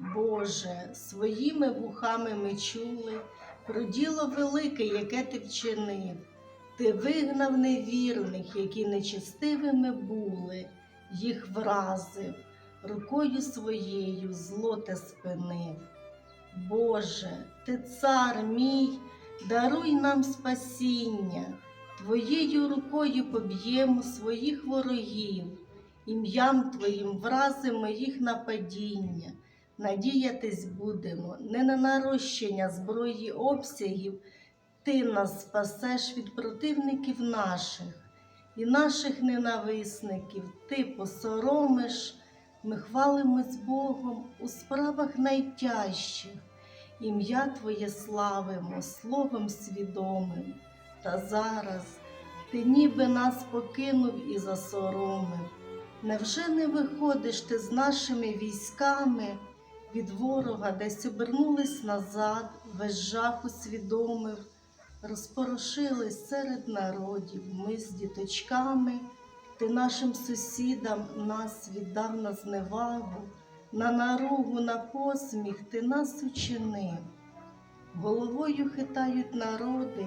Боже, своїми вухами ми чули про діло велике, яке ти вчинив. Ти вигнав невірних, які нечестивими були, їх вразив, рукою своєю зло те спинив. Боже, ти цар мій, даруй нам спасіння, Твоєю рукою поб'ємо своїх ворогів, ім'ям Твоїм вразимо їх нападіння. Надіятись будемо. Не на нарощення зброї обсягів, ти нас спасеш від противників наших і наших ненависників, ти посоромиш, ми хвалимось Богом у справах найтяжчих, ім'я Твоє славимо словом свідомим. Та зараз ти ніби нас покинув і засоромив. Невже не виходиш ти з нашими військами від ворога, десь обернулись назад, весь жах усвідомив, розпорошились серед народів, ми з діточками, ти нашим сусідам нас віддав на зневагу, на наругу, на посміх ти нас учинив. Головою хитають народи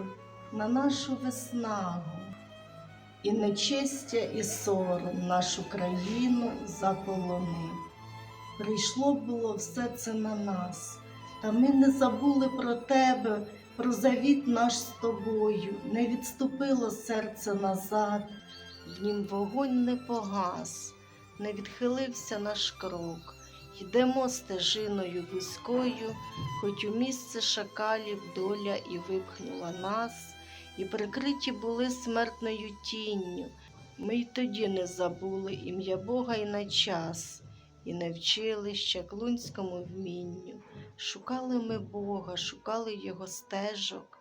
на нашу виснагу. І нечестя, і сором нашу країну заполонив. Прийшло було все це на нас, та ми не забули про тебе, про завіт наш з тобою, не відступило серце назад, в нім вогонь не погас, не відхилився наш крок. Йдемо стежиною вузькою, хоч у місце шакалів доля і випхнула нас, і прикриті були смертною тінню. Ми й тоді не забули ім'я Бога й на час, і не вчили клунському вмінню. Шукали ми Бога, шукали Його стежок,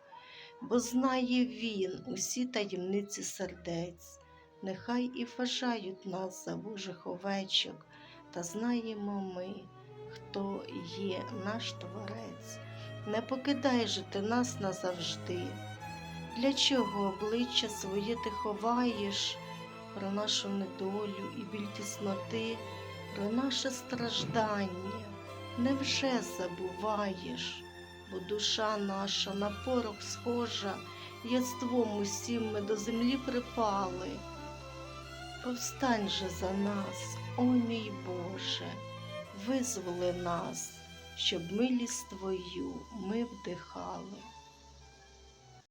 бо знає Він усі таємниці сердець. Нехай і вважають нас за Божих овечок, та знаємо ми, хто є наш Творець. Не покидай же ти нас назавжди. Для чого обличчя своє ти ховаєш про нашу недолю і біль тісноти, про наше страждання? Невже забуваєш, бо душа наша на порох схожа, яством усім ми до землі припали. Повстань же за нас, о мій Боже, визволи нас, щоб милість Твою ми вдихали.